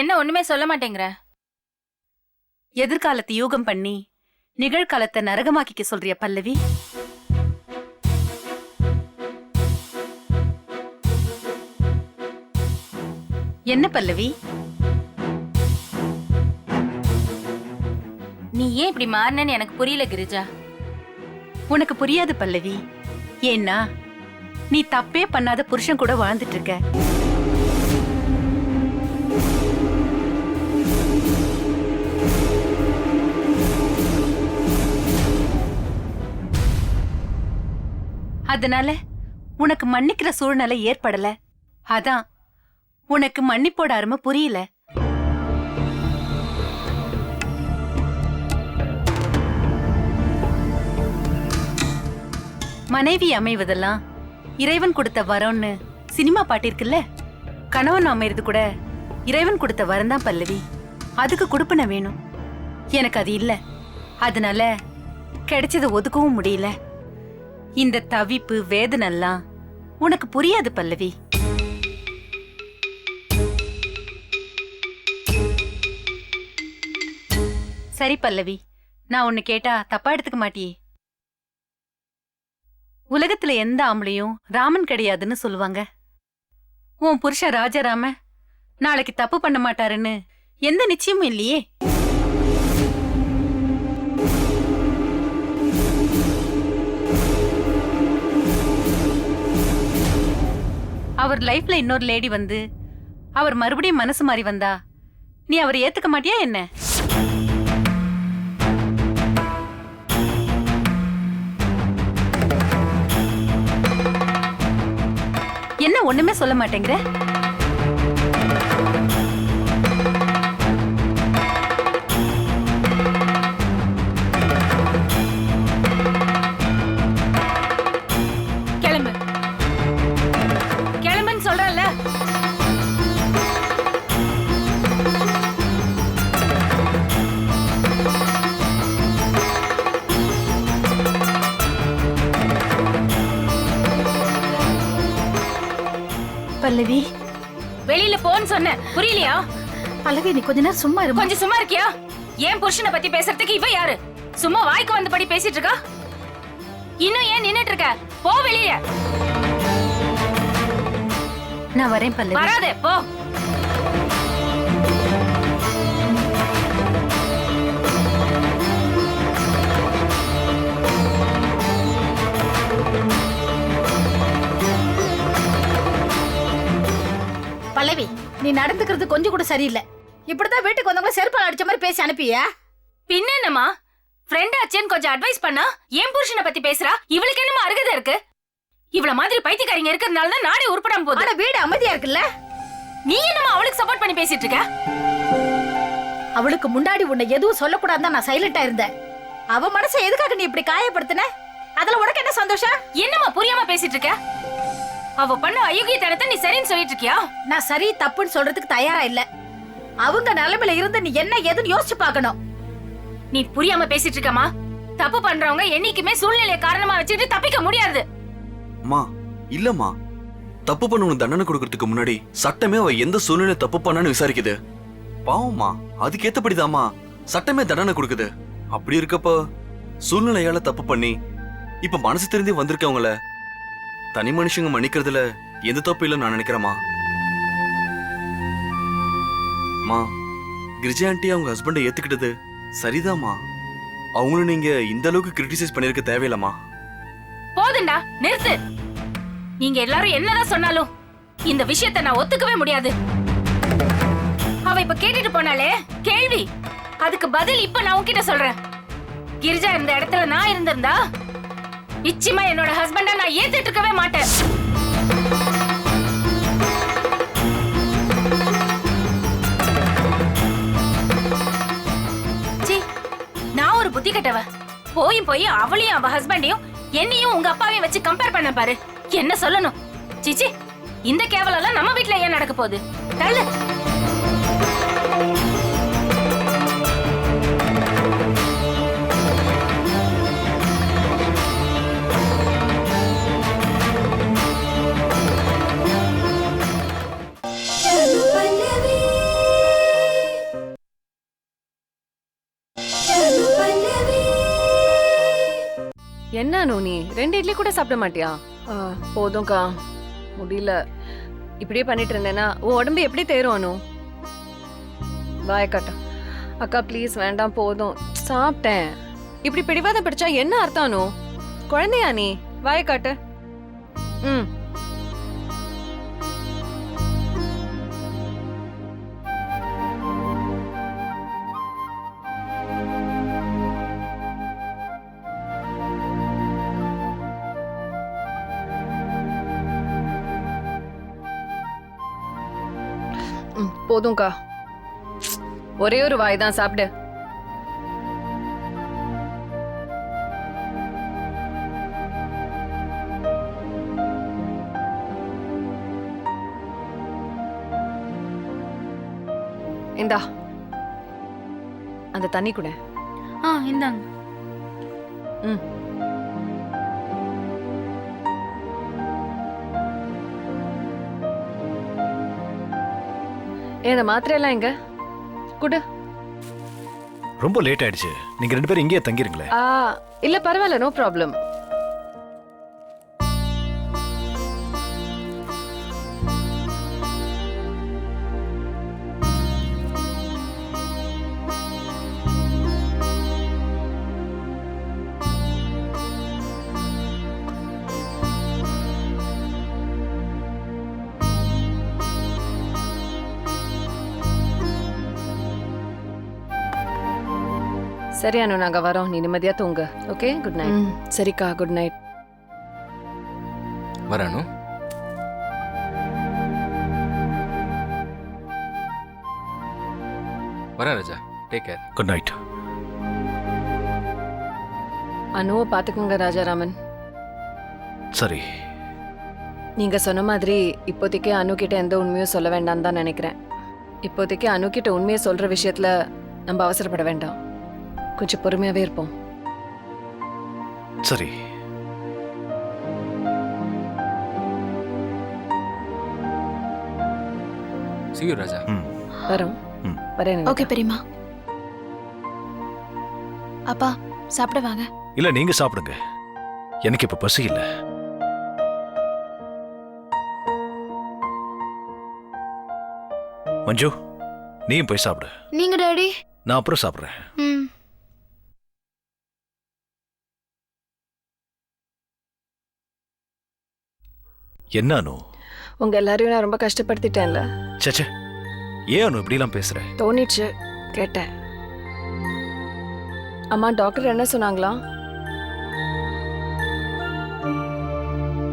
என்ன ஒண்ணுமே சொல்ல மாட்டேங்கிற? எதிர்காலத்தை யூகம் பண்ணி நிகழ்காலத்தை நரகமாக்கிக்க சொல்றிய பல்லவி? என்ன பல்லவி? நீ ஏன் இப்படி மாறினன்னு எனக்கு புரியல கிரிஜா. உனக்கு புரியாது பல்லவி. ஏன்னா நீ தப்பே பண்ணாத புருஷன் கூட வாழ்ந்துட்டு இருக்க. அதனால உனக்கு மன்னிக்கிற சூழ்நிலை ஏற்படல. அதான் உனக்கு மன்னிப்போட அருமை புரியல. மனைவி அமைவதெல்லாம் இறைவன் கொடுத்த வரம்னு சினிமா பாட்டு இருக்குல்ல? கணவன் அமைறது கூட இறைவன் கொடுத்த வரம் தான் பல்லவி. அதுக்கு கொடுப்பன வேணும். எனக்கு அது இல்லை. அதனால கிடைச்சதை ஒதுக்கவும் முடியல. இந்த தவிப்பு வேதனெல்லாம் உனக்கு புரியாது பல்லவி. சரி பல்லவி நான் ஒன்னு கேட்டா தப்பா எடுத்துக்க மாட்டியே. உலகத்துல எந்த ஆம்பளையும் ராமன் கிடையாதுன்னு சொல்லுவாங்க. உன் புருஷன் ராஜாராம நாளைக்கு தப்பு பண்ண மாட்டாருன்னு எந்த நிச்சயமும் இல்லையே. அவர் லைஃப்ல இன்னொரு லேடி வந்து அவர் மறுபடியும் மனசு மாறி வந்தா நீ அவரை ஏத்துக்க மாட்டியா என்ன? என்ன ஒண்ணுமே சொல்ல மாட்டேங்கிற? பல்லவி. வெளியில போன்னு சொன்னேன் புரியலையா? பல்லவி நீ கொஞ்ச நேரம் சும்மா இரு கொஞ்சம் சும்மா இருக்கியா? ஏன் புருஷனை பத்தி பேசுறதுக்கு இவ யாரு? சும்மா வாய்க்கு வந்தபடி பேசிட்டு இருக்கா? இன்னும் ஏன் நின்னுட்டு இருக்க? போ வெளிய நான் வரேன் பல்லவி. வராதே போ. நடந்துக்கிறது கொஞ்சம் கூட சரியில்லை. இப்படிதான் வீட்டுக்கு வந்தவங்க செருப்பால் அடிச்ச மாதிரி பேசி அனுப்பியா? பின்ன என்னம்மா? ஃப்ரெண்ட் ஆச்சேன்னு கொஞ்சம் அட்வைஸ் பண்ணா ஏன் புருஷனை பத்தி பேசுறா இவளுக்கு என்னமா அருகதை இருக்கு? இவள மாதிரி பைத்தியக்காரிங்க இருக்கிறதுனால தான் நாடே உருப்படாம போகுது. ஆனா வீடு அமைதியா இருக்குல்ல? நீ என்னமா அவளுக்கு சப்போர்ட் பண்ணி பேசிட்டு இருக்க? அவளுக்கு முன்னாடி உன்னை எதுவும் சொல்லக்கூடாதுன்னு நான் சைலண்டா இருந்தேன். அவ மனசை எதுக்காக நீ இப்படி காயப்படுத்தின? அதுல உனக்கு என்ன சந்தோஷம்? என்னம்மா புரியாம பேசிட்டு இருக்க? அவ பண்ண அயோக்கியத்தனத்தை நீ சரின்னு சொல்லிட்டு இருக்கியா நான் சரி தப்புன்னு சொல்றதுக்கு தயாரா இல்ல. அவங்க நிலைமையில இருந்து நீ என்ன ஏதுன்னு யோசிச்சு பார்க்கணும். நீ புரியாம பேசிட்டு இருக்கமா தப்பு பண்றவங்க என்னைக்குமே சூழ்நிலையை காரணமா வச்சுட்டு தப்பிக்க முடியாது. அம்மா இல்லம்மா. தப்பு பண்ணவனுக்கு தண்டனை கொடுக்கறதுக்கு முன்னாடி சட்டமே அவ எந்த சூழ்நிலை தப்பு பண்ணான்னு விசாரிக்குது. பாவம்மா அதுக்கேத்தபடிதாம்மா சட்டமே தண்டனை கொடுக்குது. அப்படி இருக்கப்ப சூழ்நிலையால தப்பு பண்ணி இப்ப மனசு தெரிஞ்சு வந்திருக்கவங்கள தனி மனுஷங்க மன்னிக்கிறதுல எந்த தப்பு இல்லைன்னு நான் நினைக்கிறேம்மா. மா கிரிஜா ஆண்டி அவங்க ஹஸ்பண்டை ஏத்துக்கிட்டது சரிதாம்மா. அவங்களும் நீங்க இந்த அளவுக்கு கிரிட்டிசைஸ் பண்ணிருக்க தேவையில்லம்மா. போதுண்டா நிறுத்து. நீங்க எல்லாரும் என்னதான் சொன்னாலும் இந்த விஷயத்தை நான் ஒத்துக்கவே முடியாது. அவ இப்ப கேட்டுட்டு போனாலே கேள்வி. அதுக்கு பதில் இப்ப நான் உன்கிட்ட சொல்றேன். கிரிஜா இருந்த இடத்துல நான் இருந்திருந்தா நிச்சயமா என்னோட ஹஸ்பண்டா நான் ஏத்துட்டு இருக்கவே மாட்டேன். சீ, நான் ஒரு புத்தி கட்டவ. போய் போய் அவளையும் அவ ஹஸ்பண்டையும் என்னையும் உங்க அப்பாவையும் வச்சு கம்பேர் பண்ண பாரு. என்ன சொல்லணும்? சிச்சி இந்த கேவலெல்லாம் நம்ம வீட்ல ஏன் நடக்க போகுது? தள்ளு என்ன நீ? ரெண்டு இட்லி கூட சாப்பிட மாட்டியா? போதும்க்கா. முடியல. இப்படியே பண்ணிட்டு இருந்தேன்னா உன் உடம்பு எப்படி தேரும் அனு? வாயக்காட்டா அக்கா ப்ளீஸ் வேண்டாம் போதும். சாப்பிட்டேன். இப்படி பிடிவாதம் பிடிச்சா என்ன அர்த்தம் அனு? குழந்தையா நீ? வாயக்காட்டு ம். ம், போதும்க்கா. ஒரே ஒரு வாய் தான் சாப்பிடு. இந்தா. அந்த தண்ணி கூட. ஆ இந்தாங்க. ம். ஏன் இந்த மாத்திரையெல்லாம் எங்க? குடு. ரொம்ப லேட் ஆயிடுச்சு. நீங்க ரெண்டு பேரும் இங்கேயே தங்கிருங்களேன். ஆ இல்ல பரவாயில்ல நோ ப்ராப்ளம் சரி அனு நாங்க வரோம். நீ நிம்மதியா தூங்கு. ஓகே குட் நைட் சரிக்கா. குட் நைட் வரானு? வரேன் Raja take care good night அனுவை பாத்துக்கோங்க ராஜாராமன். சரி. நீங்க சொன்ன மாதிரி இப்போதைக்கு அனு கிட்ட எந்த உண்மையும் சொல்ல வேண்டாம்னு தான் நினைக்கிறேன். இப்போதைக்கு அனு கிட்ட உண்மையை சொல்ற விஷயத்துல நம்ம அவசரப்பட வேண்டாம். கொஞ்சம் பொறுமையாவே இருப்போம். சரி. சியூ ராஜா ம். வரோம். ம். வரேன் ஓகே பெரியம்மா. அப்பா சாப்பிட வாங்க. இல்ல நீங்க சாப்பிடுங்க. எனக்கு இப்ப பசி இல்ல. மஞ்சு நீயும் போய் சாப்பிடு. நீங்க டாடி. நான் அப்புறம் சாப்பிடுறேன். ம். என்ன அனு உங்க எல்லாரையும் நான் ரொம்ப கஷ்டப்படுத்திட்டேன்ல. சச்சே ஏன் அனு இப்படிலாம் பேசுற? தோணிச்சு கேட்டேன். அம்மா டாக்டர் என்ன சொன்னாங்களா?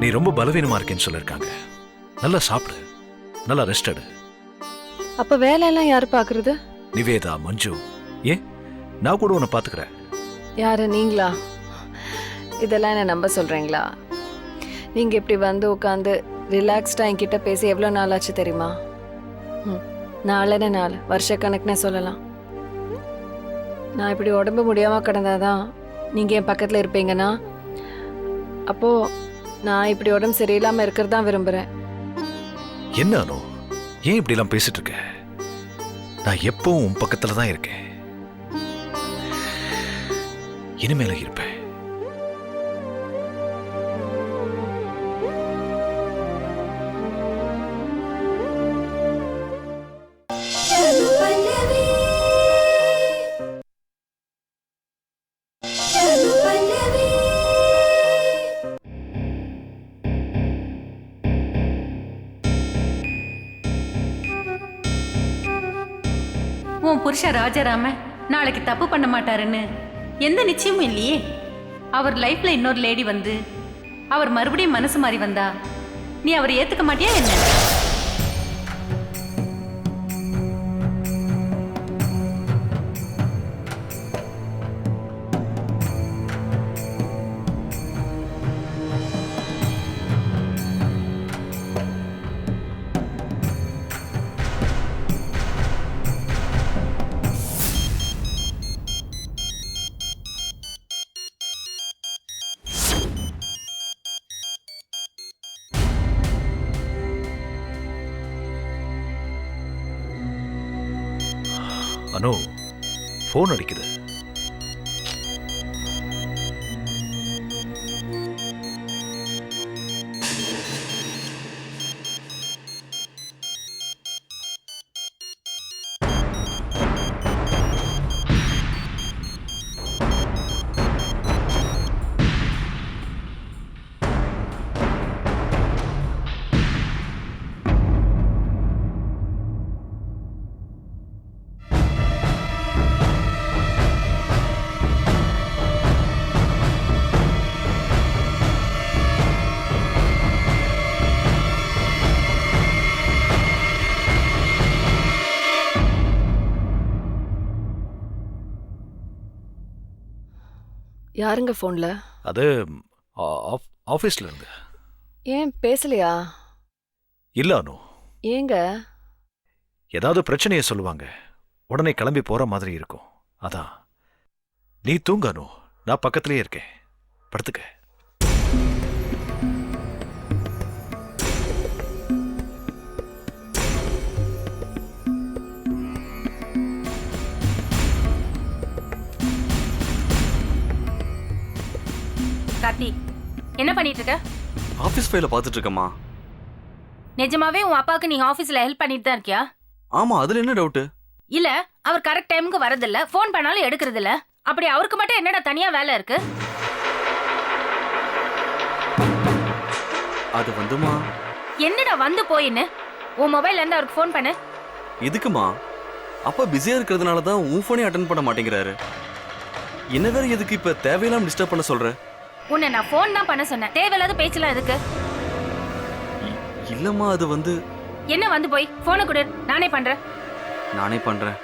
நீ ரொம்ப பலவீனமா இருக்கேன்னு சொல்லிருக்காங்க. நல்லா சாப்பிடு. நல்லா ரெஸ்ட் எடு. அப்ப வேலையெல்லாம் யாரு பாக்குறது? நிவேதா மஞ்சு. ஏன்? நான் கூட உன்னை பாத்துக்கிறேன். யாரு நீங்களா? இதெல்லாம் என்ன நம்ப சொல்றீங்களா? நீங்க இப்படி வந்து உட்காந்து ரிலாக்ஸ்டா என்கிட்ட பேசி எவ்வளோ நாள் ஆச்சு தெரியுமா? ம், நாளன நாள்? வருஷக்கணக்குனே சொல்லலாம். நான் இப்படி உடம்பு முடியாம கிடந்தாதான் நீங்க என் பக்கத்துல இருப்பீங்கன்னா அப்போ நான் இப்படி உடம்பு சரியில்லாம இருக்கிறது தான் விரும்புறேன். என்ன ஏன் இப்படிலாம் பேசிட்டு இருக்க? நான் எப்பவும் உன் பக்கத்துல தான் இருக்கேன். இனிமேல இருப்பேன். உன் புருஷன் ராஜாராம நாளைக்கு தப்பு பண்ண மாட்டாருன்னு எந்த நிச்சயமும் இல்லையே. அவர் லைஃப்ல இன்னொரு லேடி வந்து அவர் மறுபடியும் மனசு மாறி வந்தா நீ அவரை ஏத்துக்க மாட்டியா என்ன? ஃபோன் அடிக்குது. யாருங்க ஃபோன்ல? அது ஆஃபீஸ்ல இருந்து. ஏன் பேசலையா? இல்ல அனு. ஏங்க? ஏதாவது பிரச்சனையை சொல்லுவாங்க. உடனே கிளம்பி போற மாதிரி இருக்கும். அதான். நீ தூங்க அனு. நான் பக்கத்திலேயே இருக்கேன். படுத்துக்க. கார்த்தி. என்ன பண்ணிட்டு இருக்க ஆபீஸ் ஃபைல பாத்துட்டு இருக்கேம்மா நிஜமாவே உன் அப்பாவுக்கு நீங்க ஆபீஸ்ல ஹெல்ப் பண்ணிட்டு தான் இருக்கியா? ஆமா அதுல என்ன டவுட் இல்ல அவர் கரெக்ட் டைமுக்கு வரதில்ல ஃபோன் பண்ணாலும் எடுக்கிறது இல்ல அப்படி அவருக்கு மட்டும் என்னடா தனியா வேலை இருக்கு? அது வந்துமா? என்னடா வந்து போயின்னு? உன் மொபைல்ல இருந்து அவருக்கு ஃபோன் பண்ணு. எதுக்குமா? அப்பா பிஸியா இருக்கிறதுனால தான் உன் ஃபோனே அட்டன் பண்ண மாட்டேங்கிறாரு. என்ன வேற எதுக்கு இப்ப தேவையில்லாம டிஸ்டர்ப் பண்ண சொல்ற? உன்னை நான் ஃபோன் தான் பண்ண சொன்னேன். தேவையில்லாத பேச்சலாம் எதுக்கு? இல்லம்மா அது வந்து என்ன வந்து போய்? போனை கொடு. நானே பண்றேன். நானே பண்றேன்.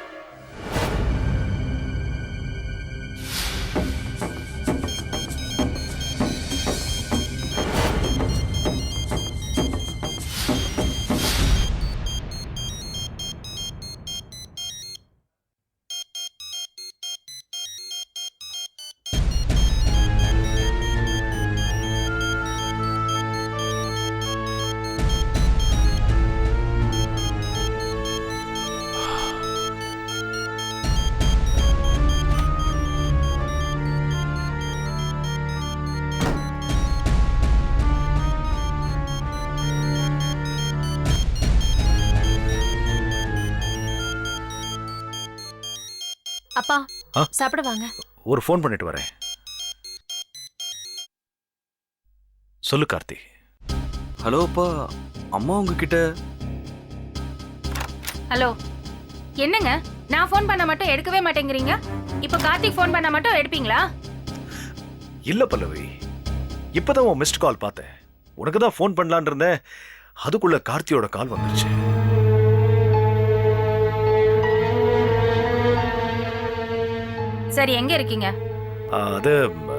சாப்பிட வாங்க ஒரு ஃபோன் பண்ணிட்டு வரேன். சொல்லு கார்த்தி. ஹலோ அப்பா. அம்மா உங்ககிட்ட. ஹலோ. என்னங்க? நான் ஃபோன் பண்ண மட்டும் எடுக்கவே மாட்டேங்கிறீங்க? இப்போ கார்த்திக் ஃபோன் பண்ண மட்டும் எடுப்பீங்களா? இல்ல பல்லவி. இப்பதான் உன் மிஸ்ட் கால் பார்த்தேன். உனக்கு தான் ஃபோன் பண்ணலான் இருந்தேன். அதுக்குள்ள கார்த்தியோட கால் வந்துருச்சு. சரி எங்க இருக்கீங்க? அது ம்,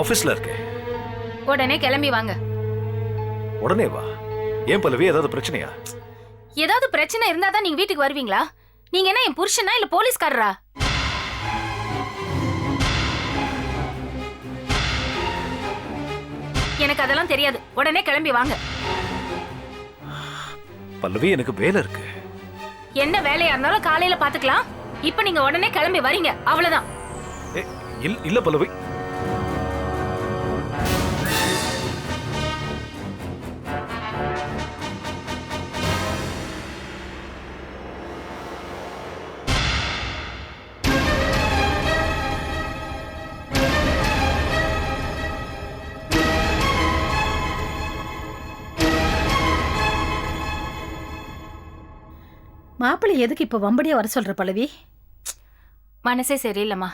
ஆபீஸ்ல இருக்கேன். உடனே கிளம்பி வாங்க. உடனே வா. ஏன் பல்லவி ஏதாவது பிரச்சனையா? ஏதாவது பிரச்சனை இருந்தா தான் நீங்க வீட்டுக்கு வருவீங்களா? நீங்க என்ன என் புருஷனா இல்ல போலீஸ்காரரா? எனக்கு அதெல்லாம் தெரியாது. உடனே கிளம்பி வாங்க. பல்லவி எனக்கு வேலை இருக்கு. என்ன வேலையா இருந்தாலும் காலையில பாத்துக்கலாம். இப்ப நீங்க உடனே கிளம்பி வரீங்க. அவ்வளவுதான். இல்ல பல்லவி. மாப்பிள்ளை எதுக்கு இப்ப வம்படியா வர சொல்ற பல்லவி? மனசே சரியில்லைம்மா.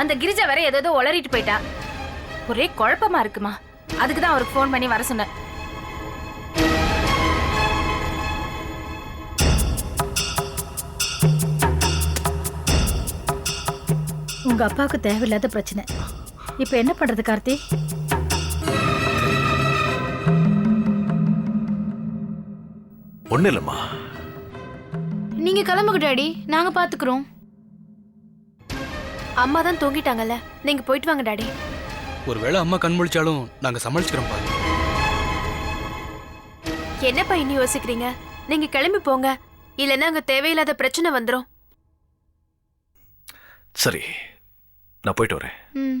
அந்த கிரிஜா வேற ஏதோ உளறிட்டு போயிட்டா. ஒரே குழப்பமா இருக்குமா? அதுக்கு தான் அவருக்கு ஃபோன் பண்ணி வர சொன்னேன். உங்க அப்பாவுக்கு தேவையில்லாத பிரச்சனை. இப்ப என்ன பண்றது கார்த்தி? ஒண்ணு இல்லம்மா. நீங்க கிளம்புங்க டாடி. நாங்க பாத்துக்கிறோம். அம்மா தான் தூங்கிட்டாங்கல்ல. நீங்க போயிட்டு வாங்க டாடி. ஒருவேளை அம்மா கண் முழிச்சாலும் நாங்க சமாளிச்சுக்கிறோம்ப்பா. என்னப்பா இன்னும் யோசிக்கிறீங்க? நீங்க கிளம்பி போங்க. இல்லைன்னா அங்க தேவையில்லாத பிரச்சனை வந்துரும். சரி நான் போயிட்டு வரேன். ம்.